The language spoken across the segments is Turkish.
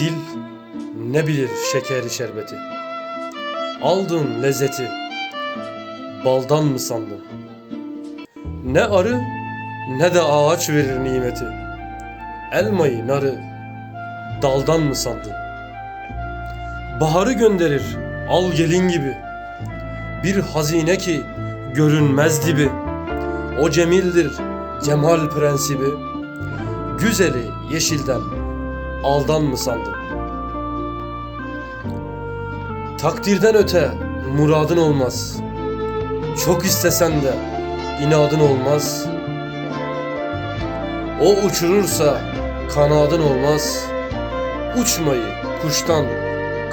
Dil ne bilir şekeri şerbeti. Aldın lezzeti Baldan mı sandın? Ne arı ne de ağaç verir nimeti. Elmayı narı daldan mı sandın? Baharı gönderir al gelin gibi. Bir hazine ki görünmez dibi. O cemildir cemal prensibi. Güzeli yeşilden aldan mı sandın? Takdirden öte muradın olmaz. Çok istesen de inadın olmaz. O uçurursa kanadın olmaz. Uçmayı kuştan,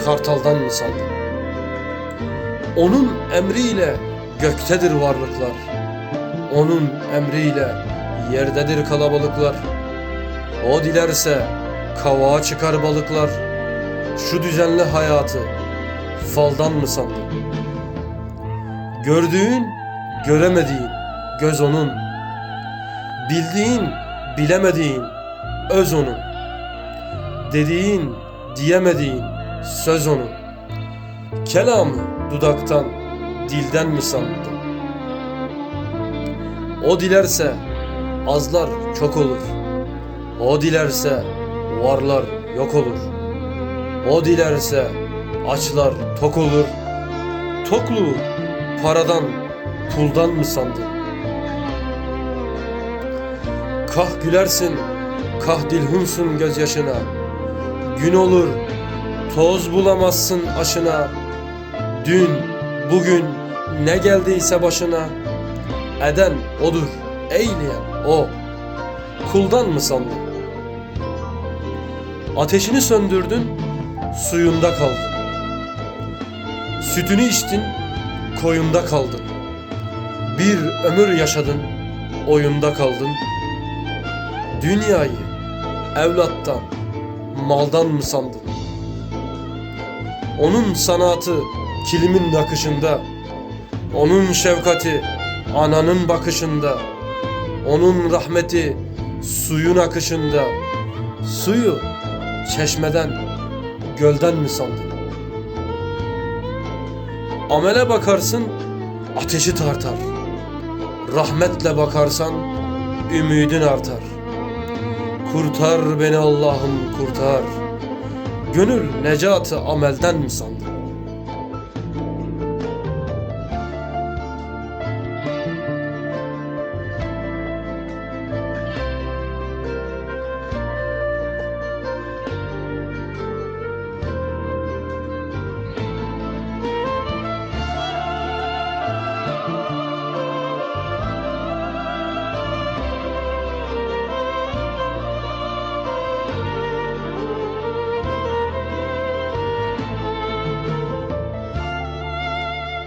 kartaldan mı sandın? Onun emriyle göktedir varlıklar. Onun emriyle yerdedir kalabalıklar. O dilerse kavağa çıkar balıklar. Şu düzenli hayatı faldan mı sandın? Gördüğün, göremediğin göz onun. Bildiğin, bilemediğin öz onun. Dediğin, diyemediğin söz onun. Kelamı dudaktan, dilden mi sandın? O dilerse azlar çok olur. O dilerse varlar yok olur. O dilerse açlar tok olur. Tokluğu paradan, puldan mı sandın? Kah gülersin, kah dilhunsun gözyaşına. Gün olur, toz bulamazsın aşına. Dün, bugün ne geldiyse başına. Eden odur, eyleyen o. Kuldan mı sandın? Ateşini söndürdün, suyunda kaldın. Sütünü içtin, koyunda kaldın. Bir ömür yaşadın, oyunda kaldın. Dünyayı evlattan, maldan mı sandın? Onun sanatı kilimin nakışında, onun şefkati ananın bakışında, onun rahmeti suyun akışında, suyu çeşmeden, gölden mi sandın? Amele bakarsın, ateşi tartar. Rahmetle bakarsan, ümidin artar. Kurtar beni Allah'ım kurtar. Gönül necatı amelden mi sandın?